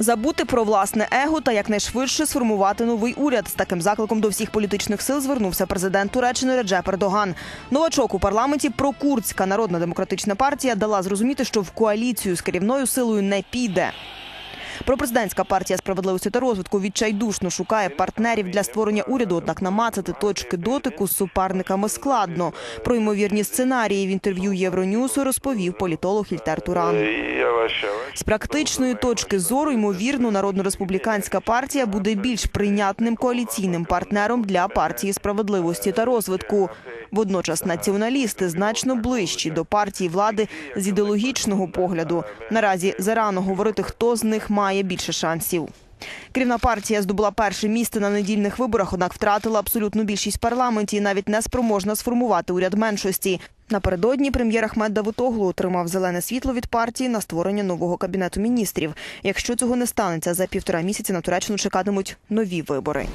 Забути про власне его та якнайшвидше сформувати новий уряд. З таким закликом до всіх політичних сил звернувся президент Туреччини Реджеп Ердоган. Новачок у парламенті прокурдська народна демократична партія дала зрозуміти, що в коаліцію з керівною силою не піде. Пропрезидентська партія справедливості та розвитку відчайдушно шукає партнерів для створення уряду, однак намацати точки дотику з суперниками складно. Про ймовірні сценарії в інтерв'ю Євроньюсу розповів політолог Ільтер Туран. З практичної точки зору, ймовірно, народно-республіканська партія буде більш прийнятним коаліційним партнером для партії справедливості та розвитку. Водночас націоналісти значно ближчі до партії влади з ідеологічного погляду. Наразі зарано говорити, хто з них має більше шансів. Керівна партія здобула перше місце на недільних виборах, однак втратила абсолютну більшість парламенті і навіть не спроможна сформувати уряд меншості. Напередодні прем'єр Ахмед Давутоглу отримав зелене світло від партії на створення нового кабінету міністрів. Якщо цього не станеться, за півтора місяці на Туреччину чекатимуть нові вибори.